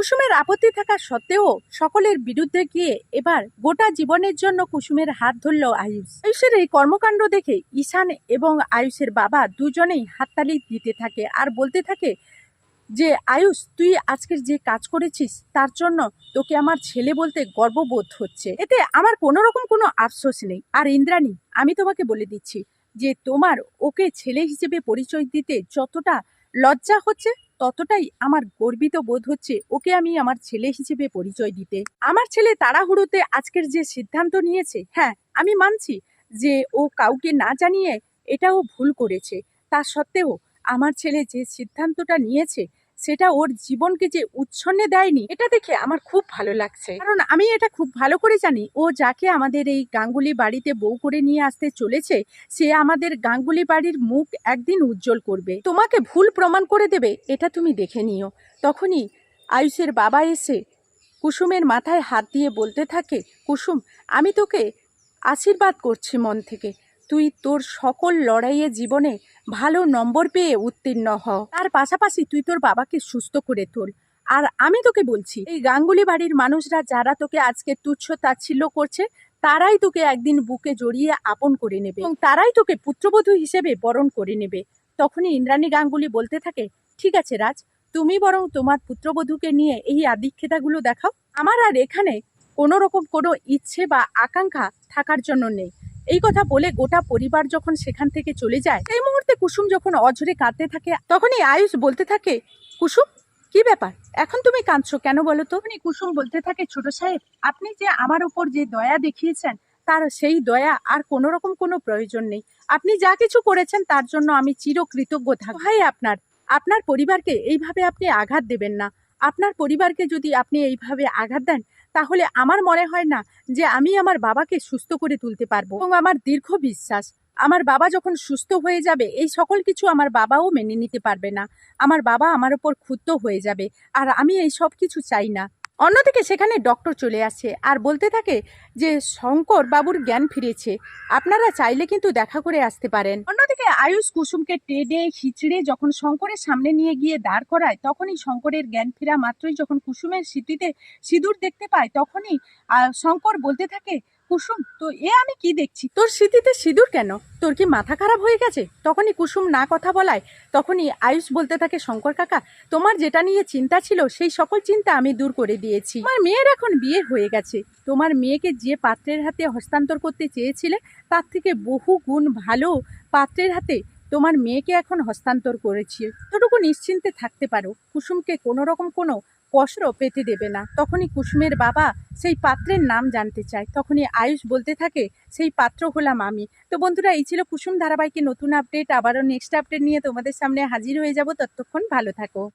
কুসুমের আপত্তি থাকা সত্ত্বেও সকলের বিরুদ্ধে গিয়ে এবার গোটা জীবনের জন্য কুসুমের হাত ধরল আয়ুষ। আয়ুষের এই কর্মকাণ্ড দেখে ঈশান এবং আয়ুষের বাবা দুজনেই হাততালি দিতে থাকে আর বলতে থাকে যে, আয়ুষ, তুই আজকের যে কাজ করেছিস তার জন্য তোকে আমার ছেলে বলতে গর্ববোধ হচ্ছে। এতে আমার কোনো রকম কোনো আফসোস নেই। আর ইন্দ্রাণী, আমি তোমাকে বলে দিচ্ছি যে, তোমার ওকে ছেলে হিসেবে পরিচয় দিতে যতটা লজ্জা হচ্ছে ততটাই আমার গর্বিত বোধ হচ্ছে ওকে আমি আমার ছেলে হিসেবে পরিচয় দিতে। আমার ছেলে তাড়াহুড়োতে আজকের যে সিদ্ধান্ত নিয়েছে হ্যাঁ আমি মানছি যে ও কাউকে না জানিয়ে এটাও ভুল করেছে। তা সত্ত্বেও আমার ছেলে যে সিদ্ধান্তটা নিয়েছে সেটা ওর জীবনকে যে উচ্ছন্নে দেয়নি, এটা দেখে আমার খুব ভালো লাগছে। কারণ আমি এটা খুব ভালো করে জানি, ও যাকে আমাদের এই গাঙ্গুলি বাড়িতে বউ করে নিয়ে আসতে চলেছে, সে আমাদের গাঙ্গুলি বাড়ির মুখ একদিন উজ্জ্বল করবে। তোমাকে ভুল প্রমাণ করে দেবে, এটা তুমি দেখে নিও। তখনই আয়ুষের বাবা এসে কুসুমের মাথায় হাত দিয়ে বলতে থাকে, কুসুম, আমি তোকে আশীর্বাদ করছি মন থেকে। তুই তোর সকল লড়াইয়ে জীবনে ভালো নম্বর পেয়ে উত্তীর্ণ হ। তার পাশাপাশি তুই তোর বাবাকে সুস্থ করে তোল। আর আমি তোকে বলছি, এই গাঙ্গুলি বাড়ির মানুষরা যারা তোকে আজকে তুচ্ছ তাচ্ছিল্য করছে, তারাই তোকে একদিন বুকে জড়িয়ে আপন করে নেবে এবং তারাই তোকে পুত্রবধূ হিসেবে বরণ করে নেবে। তখনই ইন্দ্রাণী গাঙ্গুলি বলতে থাকে, ঠিক আছে রাজ, তুমি বরং তোমার পুত্রবধূকে নিয়ে এই আদিক্ষেতাগুলো দেখাও। আমার আর এখানে কোনো রকম কোনো ইচ্ছে বা আকাঙ্ক্ষা থাকার জন্য নেই। এই কথা বলে গোটা পরিবার যখন সেখান থেকে চলে যায়, এই মুহূর্তে কুসুম যখন অঝরে কাঁদতে থাকে, তখনই আয়ুষ বলতে থাকে, কুসুম, কি ব্যাপার? এখন তুমি কাঁদছো কেন বলো তো? কুসুম বলতে থাকে, ছোট সাহেব, আপনি যে আমার উপর যে দয়া দেখিয়েছেন, তার সেই দয়া আর কোনো রকম কোনো প্রয়োজন নেই। আপনি যা কিছু করেছেন, তার জন্য আমি চিরকৃতজ্ঞ থাকব। ভাই আপনার আপনার পরিবারকে এইভাবে আপনি আঘাত দেবেন না। আপনার পরিবারকে যদি আপনি এইভাবে আঘাত দেন তাহলে আমার মনে হয় না যে আমি আমার বাবাকে সুস্থ করে তুলতে পারব। এবং আমার দীর্ঘ বিশ্বাস, আমার বাবা যখন সুস্থ হয়ে যাবে, এই সকল কিছু আমার বাবাও মেনে নিতে পারবে না। আমার বাবা আমার ওপর ক্ষুব্ধ হয়ে যাবে, আর আমি এই সব কিছু চাই না। অন্যদিকে সেখানে ডক্টর চলে আসে আর বলতে থাকে যে, শঙ্কর বাবুর জ্ঞান ফিরেছে। আপনারা চাইলে কিন্তু দেখা করে আসতে পারেন। অন্যদিকে আয়ুষ কুসুমকে টেডে খিচড়ে যখন শঙ্করের সামনে নিয়ে গিয়ে দাঁড় করায়, তখনই শঙ্করের জ্ঞান ফেরা মাত্রই যখন কুসুমের স্মৃতিতে সিঁদুর দেখতে পায়, তখনই শঙ্কর বলতে থাকে কুসুম, তো এ আমি কি দেখছি? তোর স্মৃতিতে সিঁদুর কেন? তোর কি মাথা খারাপ হয়ে গেছে? তখনই কুসুম না কথা বলায়, তখনই আয়ুষ বলতে থাকে, শঙ্কর কাকা, তোমার যেটা নিয়ে চিন্তা ছিল, সেই সকল চিন্তা আমি দূর করে দিয়েছি। তোমার মেয়ের এখন বিয়ে হয়ে গেছে। তোমার মেয়েকে যে পাত্রের হাতে হস্তান্তর করতে চেয়েছিলে, তার থেকে বহু গুণ ভালো পাত্রের হাতে তোমার মেয়েকে এখন হস্তান্তর করেছি। এতটুকু নিশ্চিন্তে থাকতে পারো। কুসুমকে কোনো রকম কোনো কষ্ট পেতে দেবে না। তখনই কুসুমের বাবা সেই পাত্রের নাম জানতে চায়। তখনই আয়ুষ বলতে থাকে, সেই পাত্র হলাম আমি। তো বন্ধুরা, এই ছিল কুসুম ধারাবাহিকের নতুন আপডেট আবারও নেক্সট আপডেট নিয়ে তোমাদের সামনে হাজির হয়ে যাব। ততক্ষণ ভালো থাকো।